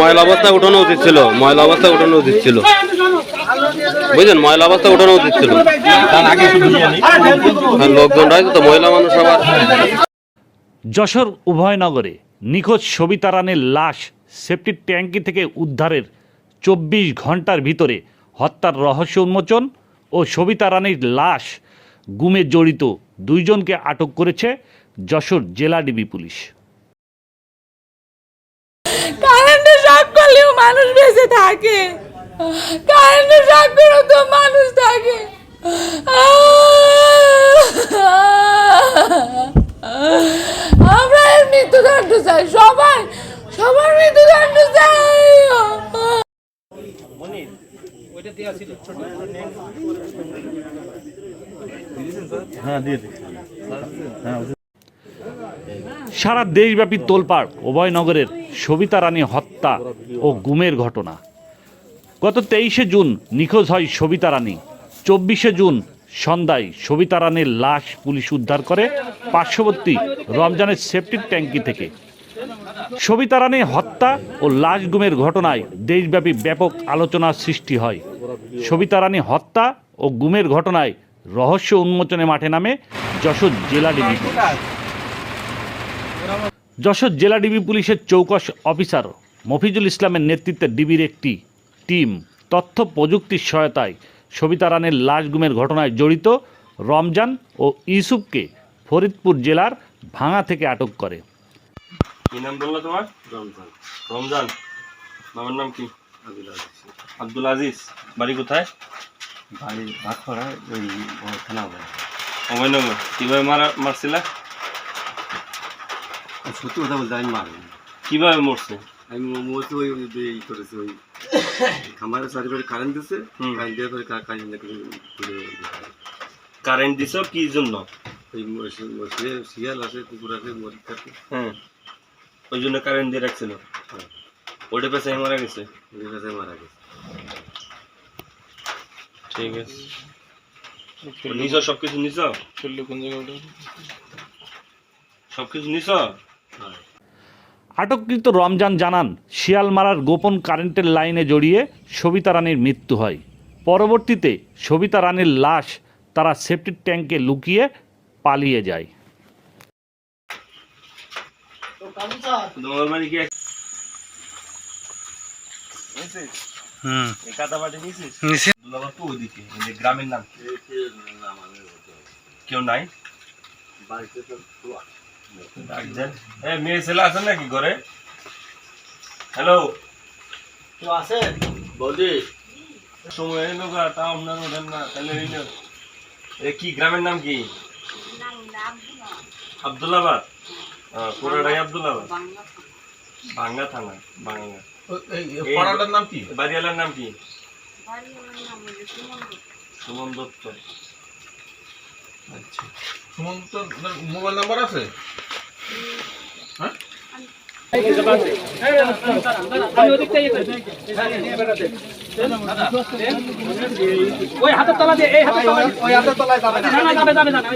ময়লা অবস্থায় উঠানো উচিত ছিল ময়লা অবস্থায় উঠানো উচিত ছিল। বুঝলেন? ময়লা অবস্থায় উঠানো উচিত ছিল। লোকজন রয়েছে তো মহিলা মানুষ আবার। যশোর উভয়নগরে নিখোঁজ সবিতা রানের লাশ সেফটির ট্যাঙ্কি থেকে উদ্ধারের চব্বিশ ঘণ্টার ভিতরে হত্যার রহস্য উন্মোচন ও সবিতা রানীর লাশ গুমে জড়িত দুইজনকে আটক করেছে যশোর জেলা ডিবি পুলিশ। মানুষ বেঁচে থাকে। কারেন্টে শক তো মানুষ থাকে। আমরা এর মৃত্যুদণ্ড চাই। সবাই সবার মৃত্যুদণ্ড চাই। সারা দেশব্যাপী তোলপাড় উভয়নগরের সবিতা রানী হত্যা ও গুমের ঘটনা। গত তেইশে জুন নিখোঁজ হয় সবিতা রানী। চব্বিশে জুন সন্ধ্যায় সবিতা রানীর লাশ পুলিশ উদ্ধার করে পার্শ্ববর্তী রমজানের সেফটির ট্যাঙ্কি থেকে। সবিতা রানী হত্যা ও লাশ গুমের ঘটনায় দেশব্যাপী ব্যাপক আলোচনার সৃষ্টি হয়। সবিতা রানী হত্যা ও গুমের ঘটনায় রহস্য উন্মোচনে মাঠে নামে যশোর জেলা পুলিশ। যশোর জেলা ডিবি পুলিশের চৌকস অফিসার মফিজুল ইসলামের নেতৃত্বে ডিবির একটি টিম তথ্য প্রযুক্তির সহায়তায় সবিতা রানের লাশ গুমের ঘটনায় জড়িত রমজান ও ইউসুফকে ফরিদপুর জেলার ভাঙা থেকে আটক করে। কি নাম বলল তোমার? রমজান। রমজান। বাবার নাম কি? আব্দুল আজিজ। বাড়ি কোথায়? বাড়ি ভাতখরা ওই থানা অভয়নগর। কীভাবে মারা মারছিলা? সত্যি কথা বলতে আমি মারিনি কীভাবে মরছে? আমি মতো ওই যে ই করেছি ওই খামারের চারিপাশে কারেন্ট দিচ্ছে হুম। কারেন্ট দেওয়ার পরে কারেন্ট কারেন্ট দিছ কি জন্য? ওই শিয়াল- শিয়াল আছে কুকুর আছে মরিচ থাকে। হ্যাঁ। ওই জন্য কারেন্ট দিয়ে রাখছিল? হ্যাঁ। ওইটা পেছে মারা গেছে? ওদের কাছে মারা গেছে। ঠিক আছে। নিছ সব কিছু নিছ সব কিছু নিছ? আটককৃত রমজান জানান শিয়ালমারার গোপন কারেন্টের লাইনে জড়িয়ে সবিতা রানীর মৃত্যু হয়। পরবর্তীতে সবিতা রানীর লাশ তারা সেপ্টিক ট্যাঙ্কে লুকিয়ে পালিয়ে যায়। গ্রামের নাম কেউ নাই। এ মেয়ে ছেলে আছে নাকি ঘরে? হ্যালো কেউ আছে? বৌদি। সময় এলো গা তাও আপনার ওঠেন না তাহলে এই এ কি গ্রামের নাম কি? আব্দুল্লাবাদ? পুরোটাই আব্দুল্লাবাদ? ভাঙ্গা থানা ভাঙ্গা পাড়াটার নাম কি? বাড়িওয়ালার নাম কি? সুমন দত্ত। মোবাইল নাম্বার আছে? ওই হাতের তলা দিয়ে এই হাতের তলা ওই হাতের তলায় যাবে না। যাবে যাবে যাবে।